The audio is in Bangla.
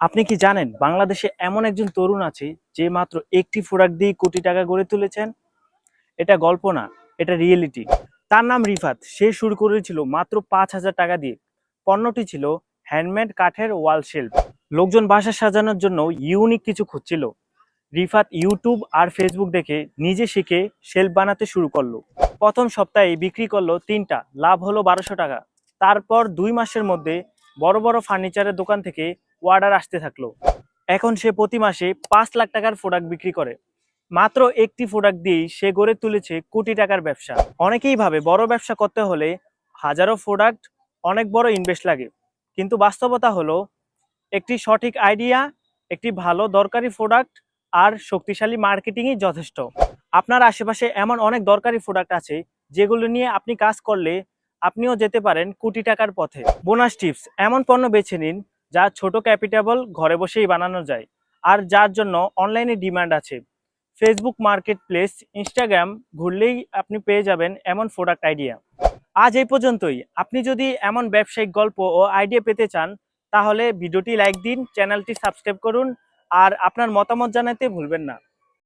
আপনি কি জানেন বাংলাদেশে এমন একজন তরুণ আছে যে মাত্র একটি প্রোডাক্ট দিয়ে কোটি টাকা গড়ে তুলেছেন? এটা গল্প না, এটা রিয়েলিটি। তার নাম রিফাত। সে শুরু করেছিল মাত্র পাঁচ হাজার টাকা দিয়ে। পণ্যটি ছিল হ্যান্ডমেড কাঠের ওয়াল শেলফ। লোকজন বাসা সাজানোর জন্য ইউনিক কিছু খুঁজছিল। রিফাত ইউটিউব আর ফেসবুক দেখে নিজে শিখে শেলফ বানাতে শুরু করল। প্রথম সপ্তাহে বিক্রি করল তিনটা, লাভ হলো বারোশো টাকা। তারপর দুই মাসের মধ্যে বড় বড় ফার্নিচারের দোকান থেকে অর্ডার আসতে থাকল। এখন সে প্রতি মাসে পাঁচ লাখ টাকার প্রোডাক্ট বিক্রি করে। মাত্র একটি প্রোডাক্ট দিয়েই সে গড়ে তুলেছে কোটি টাকার ব্যবসা। অনেকেই ভাবে বড় ব্যবসা করতে হলে হাজারো প্রোডাক্ট অনেক বড় ইনভেস্ট লাগে। কিন্তু বাস্তবতা হলো, একটি সঠিক আইডিয়া একটি ভালো দরকারি প্রোডাক্ট আর শক্তিশালী মার্কেটিংই যথেষ্ট। আপনার আশেপাশে এমন অনেক দরকারি প্রোডাক্ট আছে যেগুলো নিয়ে আপনি কাজ করলে আপনিও যেতে পারেন কোটি টাকার পথে। বোনাস টিপস এমন পণ্য বেছে নিন যা ছোট ক্যাপিটেবল ঘরে বসেই বানানো যায়। আর যার জন্য অনলাইনে ডিমান্ড আছে। ফেসবুক মার্কেট প্লেস ইনস্টাগ্রাম ঘুরলেই আপনি পেয়ে যাবেন এমন প্রোডাক্ট আইডিয়া। আজ এই পর্যন্তই। আপনি যদি এমন ব্যবসায়িক গল্প ও আইডিয়া পেতে চান, তাহলে ভিডিওটি লাইক দিন, চ্যানেলটি সাবস্ক্রাইব করুন, আর আপনার মতামত জানাতে ভুলবেন না।